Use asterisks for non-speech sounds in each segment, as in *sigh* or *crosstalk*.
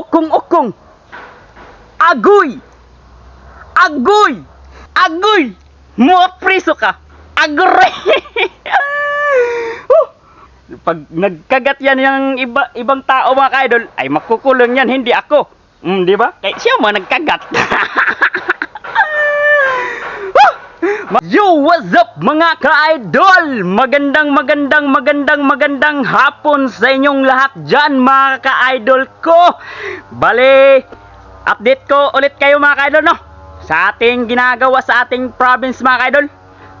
Okong-okong. Agoy! Agoy! Agoy! Mga priso ka! Agoy! Huh! *laughs* Pag nagkagat yan yung iba, ibang tao mga ka-idol, ay makukulong yan, hindi ako. Mm, di ba? Kaya siya mga nagkagat. *laughs* Yo, what's up mga ka-idol? Magandang, magandang, magandang, magandang hapon sa inyong lahat dyan mga ka-idol ko. Bale, update ko ulit kayo mga ka-idol no? Sa ating ginagawa sa ating province mga ka-idol.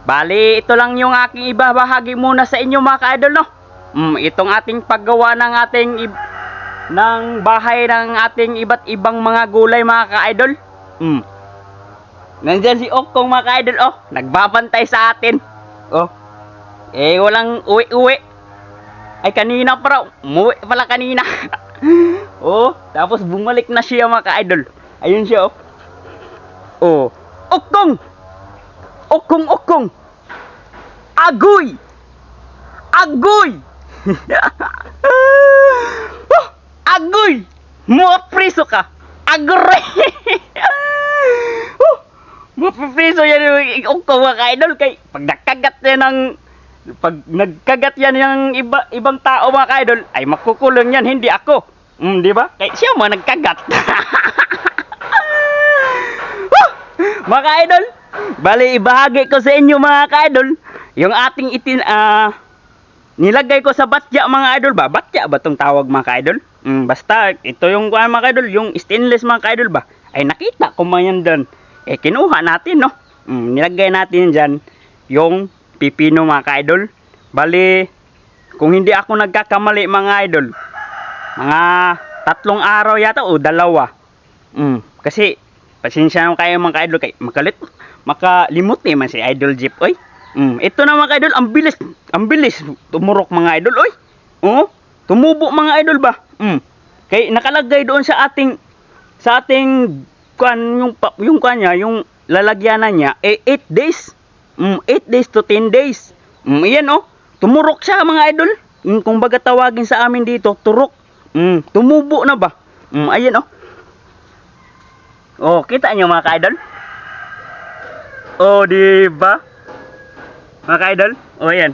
Bale, ito lang yung aking ibabahagi muna sa inyo mga ka-idol no? Mm, itong ating paggawa ng ating ng bahay ng ating iba't ibang mga gulay mga ka-idol. Mm. Nandyan si Okong mga ka-idol, oh. Nagbabantay sa atin. Oh. Eh, walang uwi-uwi. Ay, kanina pa raw. Umuwi pala kanina. *laughs* oh, tapos bumalik na siya mga ka-idol. Ayun siya, oh. Oh. Okong! Okong, Okong! Agoy! Agoy! *laughs* oh, agoy! Mga priso ka! Agoy! *laughs* Mapipiso yan yung ko mga ka-idol kay pag nagkagat yan ng pag nagkagat yan yung iba, ibang tao mga ka-idol ay makukulong yan hindi ako. Mm, di ba? Kay siya mga nagkagat. *laughs* Mga ka-idol, bali ibahagi ko sa inyo mga ka-idol yung ating itin ah nilagay ko sa batya mga idol ba? Batya ba tong tawag mga ka-idol? Mm, basta ito yung kuha mga ka-idol, yung stainless mga ka-idol ba? Ay nakita ko man doon eh kinuha natin no? Mm, nilagay natin dyan yung pipino mga ka-idol. Bali kung hindi ako nagkakamali mga idol mga tatlong araw yata o dalawa. Mm, kasi pasensya na kayo mga ka-idol kay makalit makalimot eh man si idol jeep oy. Mm, ito na mga ka-idol ang bilis ang bilis. Tumurok mga idol oy. Oh tumubo mga idol ba? Mm, kay nakalagay doon sa ating sa ating kuan yung yung kanya yung lalagyanan niya eh 8 days. Mm, 8 days to 10 days. Mm, yan oh. Tumurok siya mga idol. Mm, kung baga tawagin sa amin dito, turok. Mm, tumubo na ba? Mm, ayan oh. Oh, kita niyo mga ka-idol? Oh, di ba? Mga ka-idol? Oh, ayan.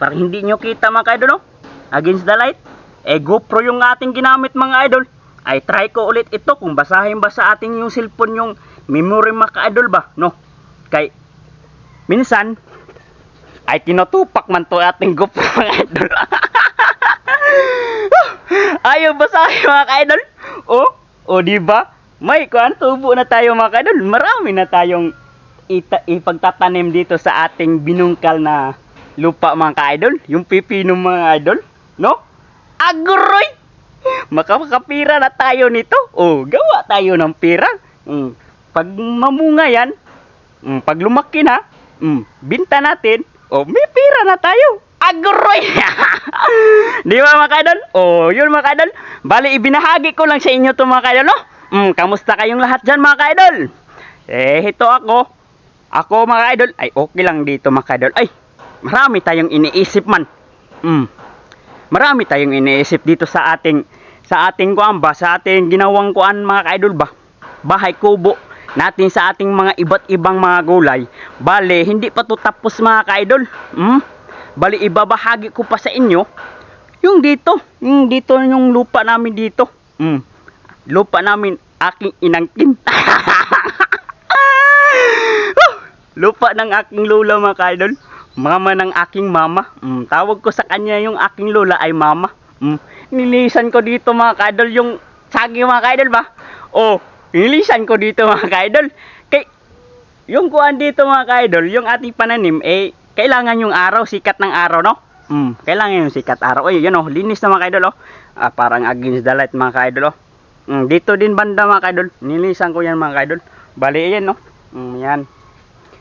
Parang hindi nyo kita mga ka-idol, oh. Against the light. Eh, GoPro yung ating ginamit mga idol ay try ko ulit ito kung basahin ba sa ating yung cellphone yung memory maka-idol ba, no? Kay, minsan, ay tinutupak man to ating GoPro *laughs* mga idol. *laughs* Ayaw basahin mga ka-idol? Oh, oh di ba? May kuan tubo na tayo mga ka-idol. Marami na tayong ita- ipagtatanim dito sa ating binungkal na lupa mga ka-idol. Yung pipino mga idol, no? Agroy! Makakapira na tayo nito. Oh, gawa tayo ng pira. Mm. Pag mamunga yan, mm, pag lumaki na, mm, binta natin, oh, may pira na tayo. Agroy! *laughs* Di ba mga kaidol? Oh, yun mga kaidol. Bali, ibinahagi ko lang sa inyo to mga kaidol, no? Mm, kamusta kayong lahat dyan mga kaidol? Eh, ito ako. Ako mga kaidol, ay okay lang dito mga kaidol. Ay, marami tayong iniisip man. Mm, marami tayong iniisip dito sa ating sa ating kuan ba sa ating ginawang kuan mga kaidol ba? Bahay kubo natin sa ating mga iba't ibang mga gulay. Bale hindi pa to tapos mga kaidol. Hmm? bale ibabahagi ko pa sa inyo yung dito yung dito yung lupa namin dito. Hmm. lupa namin aking inangkin *laughs* lupa ng aking lola mga kaidol mama ng aking mama. Mm, tawag ko sa kanya yung aking lola ay mama. Mm, nilisan ko dito mga kaidol yung sagi mga kaidol ba? Oh nilisan ko dito *laughs* mga kaidol. Kay yung kuan dito mga kaidol yung ating pananim eh kailangan yung araw sikat ng araw no? Mm, kailangan yung sikat araw. Ay yun oh linis na mga kaidol oh. Ah, parang against the light mga kaidol oh. Mm, dito din banda mga kaidol. Nilisan ko yan mga kaidol. Bali yan no? Mm, yan.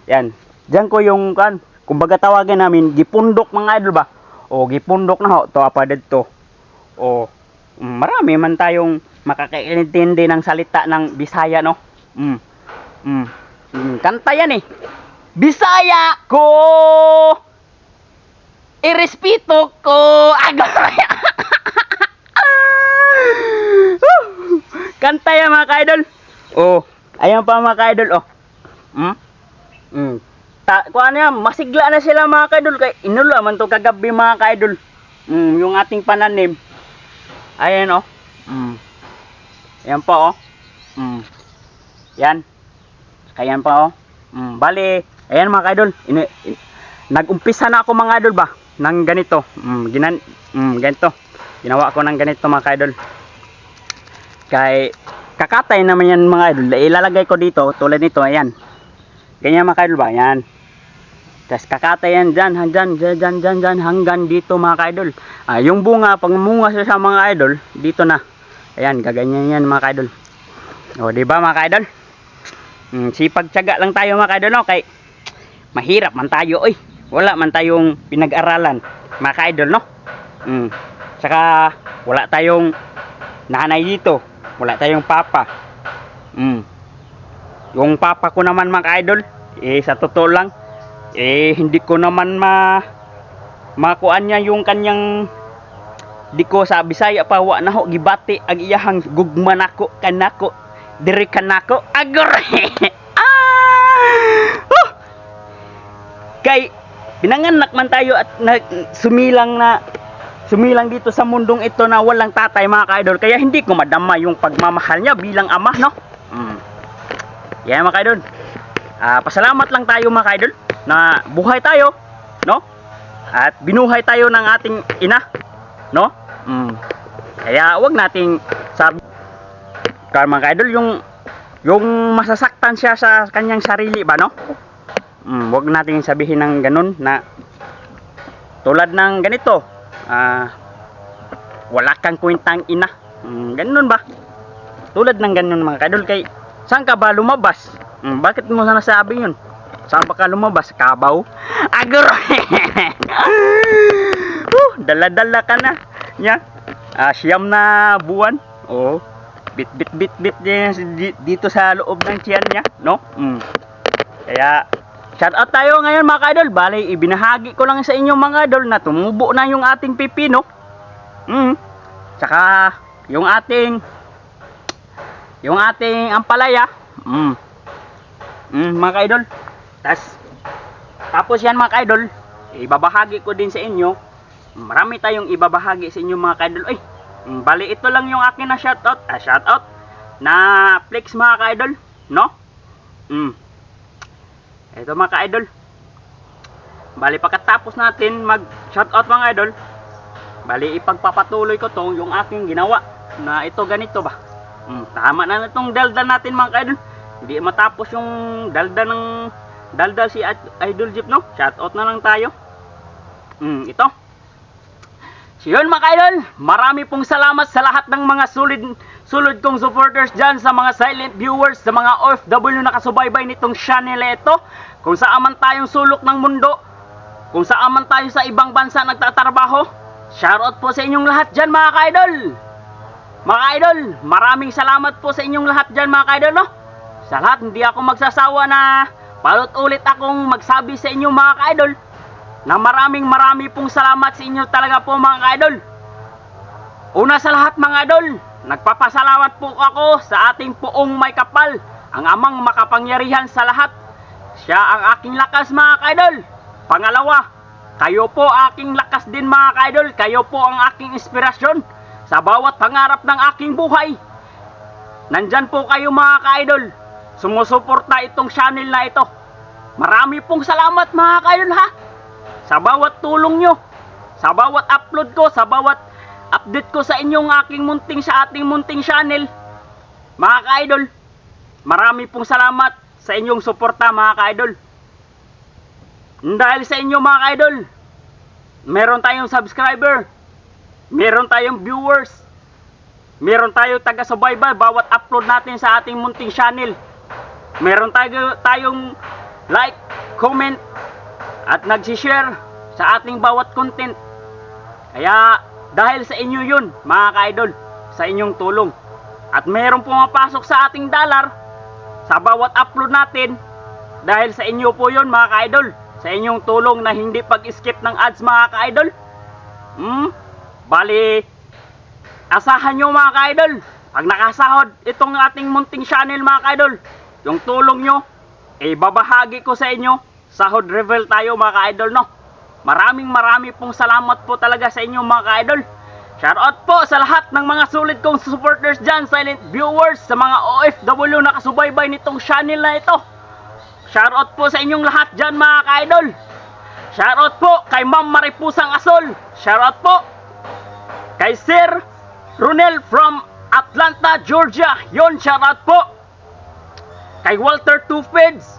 Yan. Diyan ko yung kan, kumbaga tawagin namin gipundok mga idol ba? O gipundok na ho to apa dito. O mm, marami man tayong makakaintindi ng salita ng Bisaya no. Mm. Mm. mm. Kanta yan eh. Bisaya ko. Irespito ko. Agoy. *laughs* Kanta yan mga ka-idol. Oh, ayan pa mga ka-idol oh. Hmm? Hmm. Ta kung ano yan, masigla na sila mga ka-idol kay inula man to kagabi mga ka-idol. Hmm, yung ating pananim. Ayan oh. Hmm. Ayan pa oh. Hmm. Yan. Ayan pa oh. Hmm, bali, ayan mga ka-idol. Ini, in- nag-umpisa na ako mga idol ba ng ganito. Hmm, ginan hmm, ganito. Ginawa ko ng ganito mga ka-idol. Kay kakatay naman yan mga idol. Ilalagay ko dito tulad nito, ayan. Ganyan mga idol ba? Yan. Tapos kakatay yan dyan, dyan, dyan, dyan, dyan, dyan, hanggang dito mga idol. Ah, yung bunga, pag munga siya sa mga idol, dito na. Ayan, gaganyan yan mga idol. O, di ba mga idol? Hmm, sipag tiyaga lang tayo mga idol, no? Kay mahirap man tayo, oy. Wala man tayong pinag-aralan, mga idol, no? Hmm. Saka wala tayong nanay dito. Wala tayong papa. Hmm. Yung papa ko naman mga idol, eh sa totoo lang, eh hindi ko naman ma makuan niya yung kanyang di ko sa Bisaya pa wa na ho gibati ang iyahang gugma nako kanako diri kanako agor! *laughs* Ah! Huh! kay pinanganak man tayo at na, sumilang na sumilang dito sa mundong ito na walang tatay mga ka-idol. Kaya hindi ko madama yung pagmamahal niya bilang ama no? Mm. yan mga ka-idol. Ah, pasalamat lang tayo mga ka-idol na buhay tayo no? At binuhay tayo ng ating ina no? Mm. kaya wag nating sabi kaya mga ka-idol yung yung masasaktan siya sa kanyang sarili ba no? Mm, wag nating sabihin ng ganun na tulad ng ganito ah wala kang kwentang ina. Mm, ganun ba? Tulad ng ganun mga kadol kay saan ka ba lumabas? Mm, bakit mo sana sabi yun saan ba ka lumabas? Kabaw? Agor uh, *laughs* dala-dala ka na. Nya ah, siyam na buwan. Oh bit bit bit bit dito sa loob ng tiyan niya no? Mm. kaya shout out tayo ngayon mga idol bali ibinahagi ko lang sa inyo mga idol na tumubo na yung ating pipino mm. tsaka yung ating yung ating ampalaya. Mm. Mm, mga idol tas tapos yan mga idol ibabahagi ko din sa inyo marami tayong ibabahagi sa inyo mga idol ay Bali, ito lang yung akin na shoutout. Ah, shoutout na flex mga ka-idol. No? Mm. Ito mga ka-idol. Bali, pagkatapos natin mag-shoutout mga idol, bali, ipagpapatuloy ko to yung aking ginawa na ito ganito ba. Mm, tama na itong daldal natin mga ka-idol. Hindi matapos yung daldal ng daldal si Idol Jeep, no? Shoutout na lang tayo. Mm, ito. So yun mga idol, marami pong salamat sa lahat ng mga sulid, sulod kong supporters dyan, sa mga silent viewers, sa mga OFW na nakasubaybay nitong channel ito. Kung saan man tayong sulok ng mundo, kung saan man tayo sa ibang bansa nagtatrabaho, shoutout po sa inyong lahat dyan mga idol. Mga idol, maraming salamat po sa inyong lahat dyan mga idol no. Sa lahat, hindi ako magsasawa na palot ulit akong magsabi sa inyo mga idol na maraming marami pong salamat sa inyo talaga po mga idol. Una sa lahat mga idol, nagpapasalamat po ako sa ating poong may kapal, ang amang makapangyarihan sa lahat. Siya ang aking lakas mga idol. Pangalawa, kayo po aking lakas din mga idol, kayo po ang aking inspirasyon sa bawat pangarap ng aking buhay. Nandyan po kayo mga idol, sumusuporta itong channel na ito. Marami pong salamat mga idol ha sa bawat tulong nyo, sa bawat upload ko, sa bawat update ko sa inyong aking munting sa ating munting channel. Mga ka-idol, marami pong salamat sa inyong suporta mga ka-idol. Dahil sa inyo mga ka-idol, meron tayong subscriber, meron tayong viewers, meron tayong taga-subaybay bawat upload natin sa ating munting channel. Meron tayo, tayong like, comment, at nagsishare sa ating bawat content. Kaya dahil sa inyo yun, mga ka-idol, sa inyong tulong. At meron pumapasok sa ating dollar sa bawat upload natin dahil sa inyo po yun, mga ka-idol. Sa inyong tulong na hindi pag-skip ng ads, mga ka-idol. Hmm? Bali, asahan nyo mga ka-idol. pag nakasahod itong ating munting channel mga ka-idol, yung tulong nyo, eh babahagi ko sa inyo. Sahod reveal tayo mga ka-idol, no? Maraming marami pong salamat po talaga sa inyo mga ka-idol. Shoutout po sa lahat ng mga sulit kong supporters dyan, silent viewers, sa mga OFW na kasubaybay nitong channel na ito. Shoutout po sa inyong lahat dyan mga ka-idol. Shoutout po kay Ma'am Maripusang Asol. Shoutout po kay Sir Ronel from Atlanta, Georgia. Yon, shoutout po. Kay Walter Tufeds,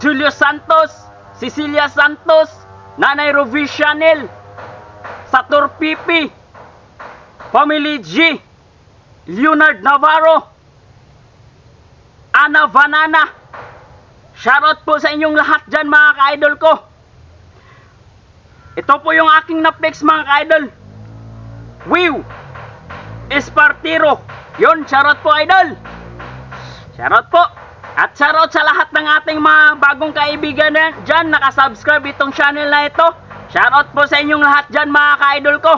Julio Santos, Cecilia Santos, Nanay Rovi Chanel, Sator Pipi, Family G, Leonard Navarro, Ana Vanana. Shoutout po sa inyong lahat dyan mga ka-idol ko. Ito po yung aking na-flex mga ka-idol. Wiw! Espartiro. Yon, shoutout po idol. Shoutout po. At shoutout sa lahat ng ating mga bagong kaibigan na dyan nakasubscribe itong channel na ito. Shoutout po sa inyong lahat dyan mga ka-idol ko.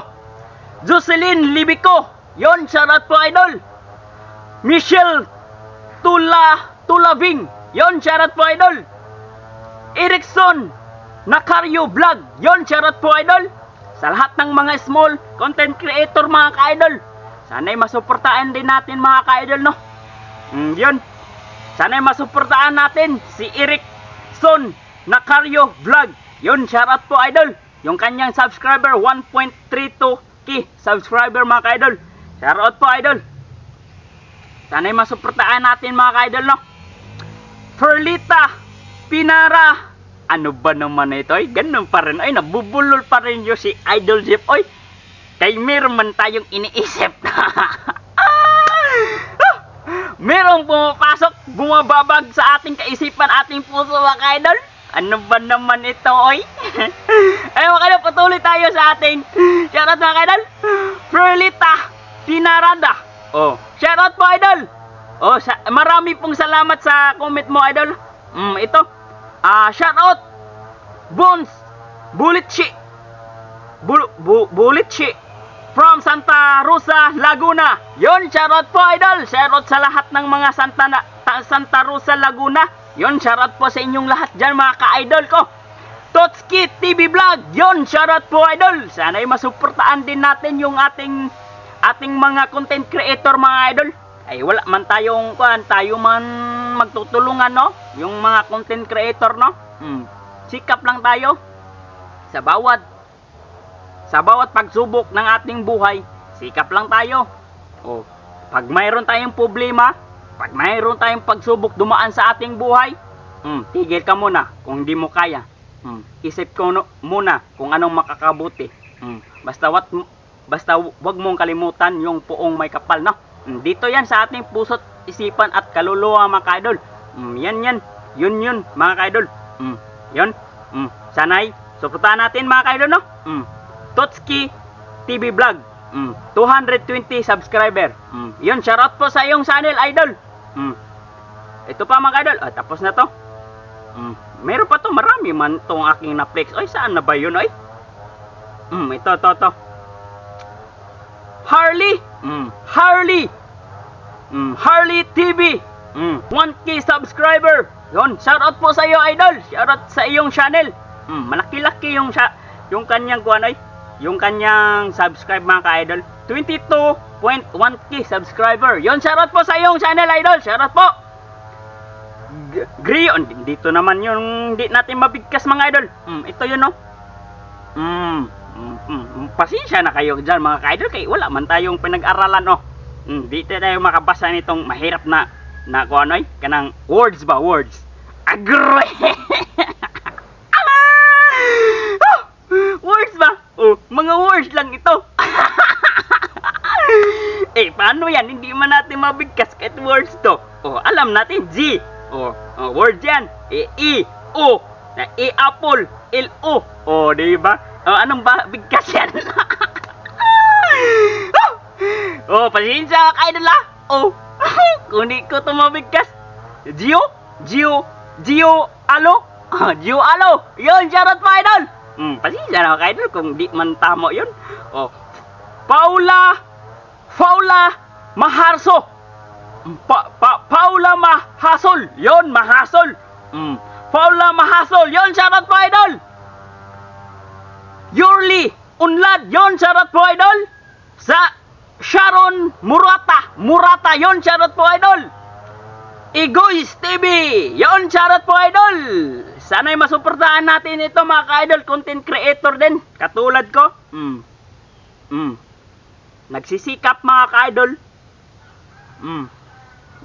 Jocelyn Libico. Yon, shoutout po idol. Michelle Tula Tulaving. Yon, shoutout po idol. Erickson Nakario Vlog. Yon, shoutout po idol. Sa lahat ng mga small content creator mga ka-idol. Sana'y masuportaan din natin mga ka-idol no. Mm, yun. Sana'y masuportaan natin si Erickson Nakario Vlog. Yun, shoutout po idol. Yung kanyang subscriber 1.32k subscriber mga ka-idol. Shoutout po idol. Sana'y masuportaan natin mga ka-idol no. Ferlita Pinara ano ba naman ito? Ay, ganun pa rin. Ay, nabubulol pa rin yung si Idol Jeff. Ay, kay meron man tayong iniisip. *laughs* Merong pumapasok, bumababag sa ating kaisipan, ating puso mga idol. Ano ba naman ito, oy? Ay, mga idol, patuloy tayo sa ating shoutout mga idol. Perlita Tinarada. Oh, shoutout po idol. Oh, sa, marami pong salamat sa comment mo idol. Mm, ito. Ah, shoutout. Bones Bulitchi. Bul, bu, Bulitchi from Santa Rosa, Laguna. Yon, shoutout po idol. Shoutout sa lahat ng mga Santa na, ta- Santa Rosa, Laguna. Yon, shoutout po sa inyong lahat dyan mga ka-idol ko. Totski TV Vlog. Yon, shoutout po idol. Sana'y masuportaan din natin yung ating ating mga content creator mga idol. Ay wala man tayong kuan, tayo man magtutulungan no, yung mga content creator no. Hmm. Sikap lang tayo sa bawat sa bawat pagsubok ng ating buhay, sikap lang tayo. O, pag mayroon tayong problema, pag mayroon tayong pagsubok dumaan sa ating buhay, hmm, tigil ka muna kung hindi mo kaya. Hmm, isip ko no, muna kung anong makakabuti. Hmm, basta wat basta wag mong kalimutan yung puong may kapal, no? Hmm, dito yan sa ating puso't isipan at kaluluwa mga kaidol. Hmm, yan yan. Yun yun mga kaidol. Hmm, yun. Hmm, sanay. Suportahan natin mga kaidol, no? Hmm. Totski TV Vlog. Mm, 220 subscriber. Mm, yun, shoutout po sa iyong channel, idol. Mm. Ito pa mga idol. Ah, tapos na to. Mm, meron pa to, marami man tong aking na-flex. Oy, saan na ba yun, oy? Mm, ito, to, to. Harley. Mm, Harley. Mm, Harley TV. Mm, 1k subscriber. Yun, shoutout po sa iyo, idol. Shoutout sa iyong channel. Mm, malaki-laki yung yung kanyang kuan ay yung kanyang subscribe mga ka-idol 22.1k subscriber. Yon shoutout po sa iyong channel idol. Shoutout po. G- Grion dito naman yung di natin mabigkas mga idol. Mm, ito yun no mm, mm, mm, pasensya na kayo dyan mga ka-idol kay wala man tayong pinag-aralan no mm, di tayo makabasa nitong mahirap na na kung ano ay kanang words ba words? Agree *laughs* words ba? Oh, mga words lang ito. *laughs* eh, paano yan? Hindi man natin mabigkas kahit words to. Oh, alam natin, G. Oh, oh word yan. E, E, O. Na E, apple. L, O. Oh, di ba? Oh, anong ba bigkas yan? *laughs* oh, pasensya ka idol ah. Oh, *laughs* kung di ko ito mabigkas. Gio? Gio? Gio? Alo? Ah, Gio Alo. Yun, shoutout pa idol. Hmm, pasensya na mga idol kung di man tamo yun. Oh. Paula Paula Maharso. Pa, pa, Paula Mahasol. Yon, Mahasol. Mm. Paula Mahasol. Yon, shoutout po, idol. Yurli Unlad. Yon, shoutout po, idol. Sa Sharon Murata. Murata. Yon, shoutout po, idol. Egoist TV. Yon, shoutout po, idol. Sana'y masuportahan natin ito, mga ka-idol. Content creator din. Katulad ko. Mm. Mm. Nagsisikap, mga ka-idol. Mm.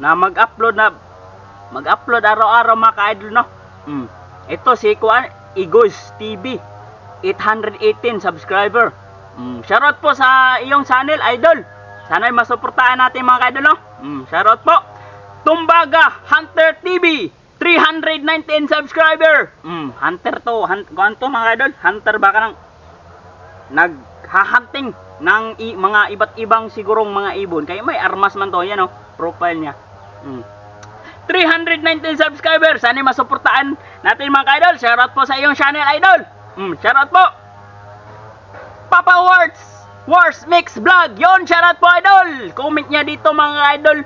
Na mag-upload na mag-upload araw-araw mga ka-idol no. Mm. Ito si Kuan Igos TV 818 subscriber. Mm. Shoutout po sa iyong channel idol. Sana'y masuportahan natin mga ka-idol no. Mm. Shoutout po. Tumbaga Hunter TV 319 subscriber. Mm. Hunter to, hunt, kuan to mga ka-idol. Hunter baka nang naghahunting ng i- mga iba't ibang sigurong mga ibon. Kaya may armas man to, yan oh, profile niya. Mm. 319 subscribers. Sana masuportaan natin mga ka-idol. Shoutout po sa iyong channel, idol. Mm, shoutout po. Papa Wars Wars Mix Vlog. Yon, shoutout po, idol. Comment niya dito mga idol.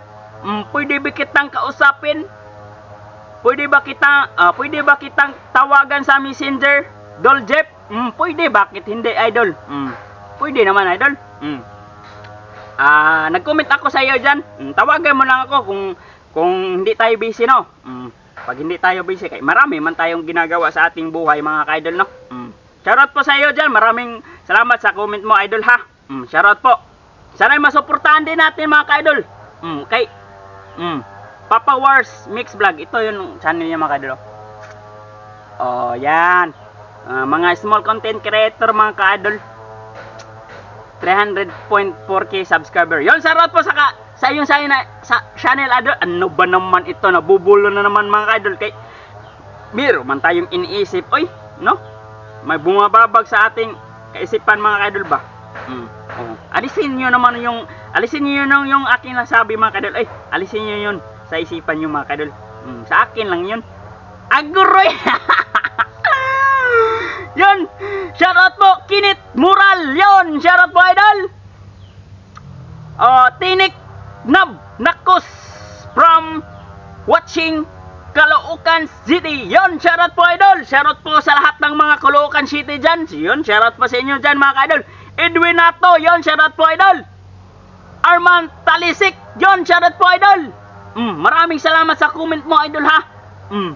Mm, pwede ba kitang kausapin? Pwede ba kita ah, pwede ba kitang tawagan sa Messenger? Doljep? Mm, pwede bakit hindi idol? Mm. Pwede naman idol. Mm. Ah, nag-comment ako sa iyo diyan. Mm, tawagan mo lang ako kung kung hindi tayo busy no. Mm. Pag hindi tayo busy kay marami man tayong ginagawa sa ating buhay mga ka-idol no. Mm. Shoutout po sa iyo diyan. Maraming salamat sa comment mo idol ha. Mm, shoutout po. Sana'y masuportahan din natin mga ka-idol. Mm, kay mm, Papa Wars Mix Vlog. Ito yung channel niya mga ka-idol. Oh, yan. Ah, mga small content creator mga ka-idol. 300.4k subscriber. Yon, shoutout po sa ka, sa yung sa, na, sa channel idol. Ano ba naman ito? Nabubulo na naman mga idol kay Biro man tayong iniisip. Oy, no? May bumababag sa ating kaisipan mga idol ba? Mm. Oh. Alisin niyo naman yung alisin niyo yung, yung aking nasabi mga idol. Ay, alisin niyo yun sa isipan niyo mga idol. Mm, sa akin lang yun. Aguroy! *laughs* yun! Shoutout po, Kinit Mural! Yun! Shoutout po, idol! Oh, Tinik Nab Nakos from watching Caloocan City. Yon, shoutout po idol. Shoutout po sa lahat ng mga Caloocan City dyan. Yon, shoutout po sa inyo dyan mga idol. Edwin Nato, yon, shoutout po idol. Arman Talisik, yon, shoutout po idol. Mm, maraming salamat sa comment mo idol ha. Mm.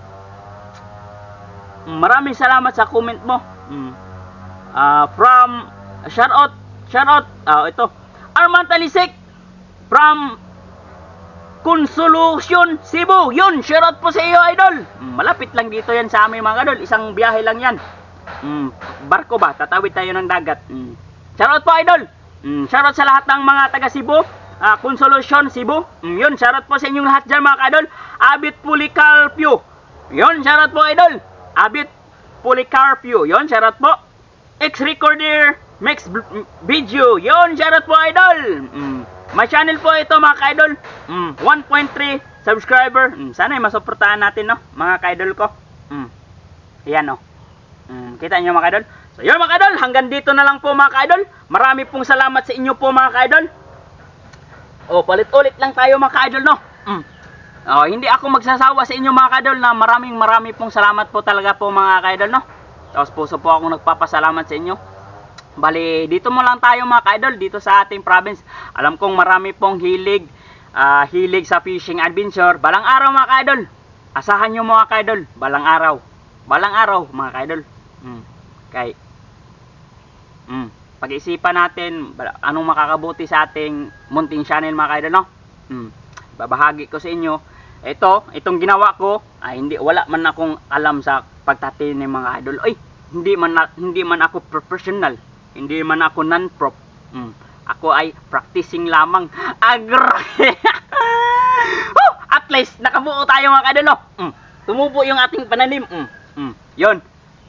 Mm, Maraming salamat sa comment mo. Mm. Ah, from shoutout, shoutout, ah ito. Arman Talisik from Consolution Cebu. Yun, shoutout po sa iyo, idol. Mm, malapit lang dito yan sa amin, mga idol. Isang biyahe lang yan. Mm, barko ba? Tatawid tayo ng dagat. Mm. Shoutout po, idol. Mm, shoutout sa lahat ng mga taga Cebu. Ah, Consolution Cebu. Mm, yun, shoutout po sa inyong lahat dyan, mga idol. Abit Policarpio. Yun, shoutout po, idol. Abit Policarpio. Yun, shoutout po. X-Recorder Max b- m- Video. Yun, shoutout po, idol. Mm. May channel po ito, mga ka-idol. Mm. 1.3 subscriber. Mm. Sana ay masuportahan natin, no? Mga ka-idol ko. Mm. Ayan, no? Mm. Kita niyo, mga ka-idol? So, yun, mga ka-idol. Hanggang dito na lang po, mga ka-idol. Marami pong salamat sa inyo po, mga ka-idol. O, palit-ulit lang tayo, mga ka-idol, no? Mm. Oh, hindi ako magsasawa sa inyo mga kaidol na maraming marami pong salamat po talaga po mga kaidol no. Tapos puso po akong nagpapasalamat sa inyo. Bali, dito mo lang tayo mga kaidol dito sa ating province. Alam kong marami pong hilig ah, hilig sa fishing adventure. Balang araw mga kaidol. Asahan nyo mga kaidol, balang araw. Balang araw mga kaidol. Mm. Kay Mm. Pag-isipan natin anong makakabuti sa ating munting channel mga kaidol no. Mm. Babahagi ko sa inyo ito, itong ginawa ko, ay hindi wala man akong alam sa pagtatanim mga idol. Ay, hindi man hindi man ako professional. Hindi man ako non-prop. Mm. Ako ay practicing lamang. Agro. *laughs* Woo! At least nakabuo tayo mga idol. No? Mm. Tumubo yung ating pananim. Mm. Mm. 'Yon.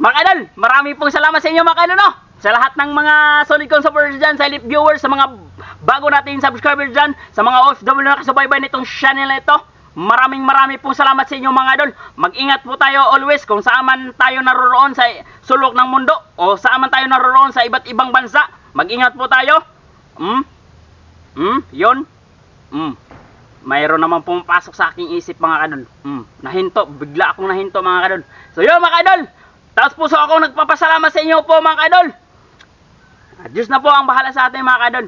Mga idol, marami pong salamat sa inyo mga idol. No? Sa lahat ng mga solid kong supporters dyan, sa elite viewers, sa mga bago nating subscribers dyan, sa mga OFW na nakasubaybay nitong channel na ito, Maraming marami pong salamat sa inyo mga idol. Mag-ingat po tayo always kung saan man tayo naroroon sa sulok ng mundo o saan man tayo naroroon sa iba't ibang bansa. Mag-ingat po tayo. Mm? Mm? Yon? Mm. mayroon naman pumapasok sa aking isip mga kadol. Mm, nahinto, bigla akong nahinto mga kadol. So yun mga kadol, taos puso ako nagpapasalamat sa inyo po mga kadol. Diyos na po ang bahala sa ating mga kadol.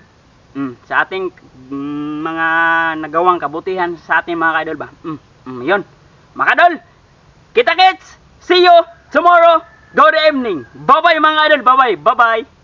Mm, sa ating mm, mga nagawang kabutihan sa ating mga kadol ba. Mm, mm, yun. Mga kadol, kita kits, see you tomorrow, good evening. Bye-bye mga kadol, bye-bye, bye-bye.